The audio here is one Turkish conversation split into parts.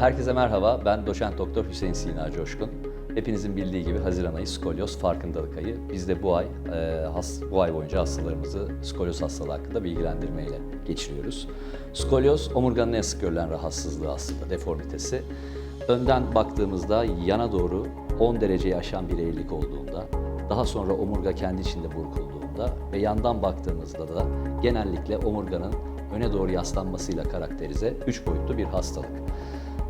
Herkese merhaba, ben doçent doktor Hüseyin Sina Coşkun. Hepinizin bildiği gibi Haziran ayı skolyoz farkındalık ayı. Biz de bu ay e, has, bu ay boyunca hastalarımızı skolyoz hastalığı hakkında bilgilendirmeyle geçiriyoruz. Skolyoz omurganın en sık görülen rahatsızlığı aslında, deformitesi. Önden baktığımızda yana doğru 10 dereceyi aşan bir eğrilik olduğunda, daha sonra omurga kendi içinde burkulduğunda ve yandan baktığımızda da genellikle omurganın öne doğru yaslanmasıyla karakterize 3 boyutlu bir hastalık.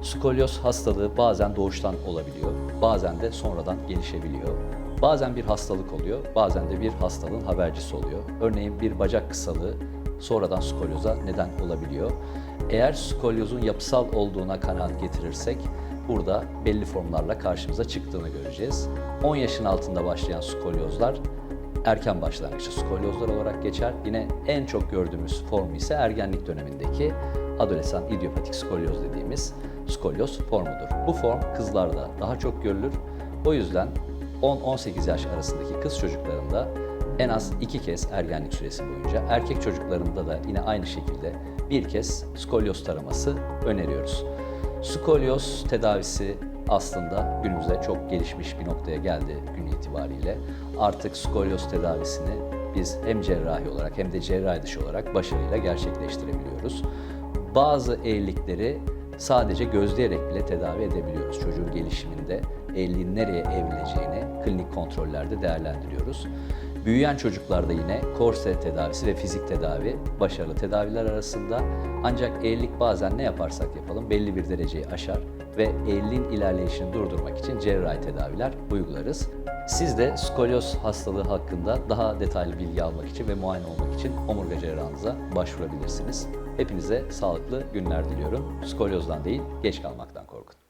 Skolyoz hastalığı bazen doğuştan olabiliyor, bazen de sonradan gelişebiliyor. Bazen bir hastalık oluyor, bazen de bir hastalığın habercisi oluyor. Örneğin bir bacak kısalığı sonradan skolyoza neden olabiliyor. Eğer skolyozun yapısal olduğuna kanaat getirirsek burada belli formlarla karşımıza çıktığını göreceğiz. 10 yaşın altında başlayan skolyozlar erken başlangıçlı skolyozlar olarak geçer. Yine en çok gördüğümüz formu ise ergenlik dönemindeki adolesan idiopatik skolyoz dediğimiz skolyoz formudur. Bu form kızlarda daha çok görülür. O yüzden 10-18 yaş arasındaki kız çocuklarında en az iki kez ergenlik süresi boyunca, erkek çocuklarında da yine aynı şekilde bir kez skolyoz taraması öneriyoruz. Skolyoz tedavisi aslında günümüzde çok gelişmiş bir noktaya geldi gün itibariyle. Artık skolyoz tedavisini biz hem cerrahi olarak hem de cerrahi dışı olarak başarıyla gerçekleştirebiliyoruz. Bazı eğrilikleri sadece gözleyerek bile tedavi edebiliyoruz. Çocuğun gelişiminde eğriliğin nereye evrileceğini klinik kontrollerde değerlendiriyoruz. Büyüyen çocuklarda yine korse tedavisi ve fizik tedavi başarılı tedaviler arasında. Ancak eğrilik bazen ne yaparsak yapalım belli bir dereceyi aşar ve eğriliğin ilerleyişini durdurmak için cerrahi tedaviler uygularız. Siz de skolyoz hastalığı hakkında daha detaylı bilgi almak için ve muayene olmak için omurga cerrahınıza başvurabilirsiniz. Hepinize sağlıklı günler diliyorum. Skolyozdan değil, geç kalmaktan korkun.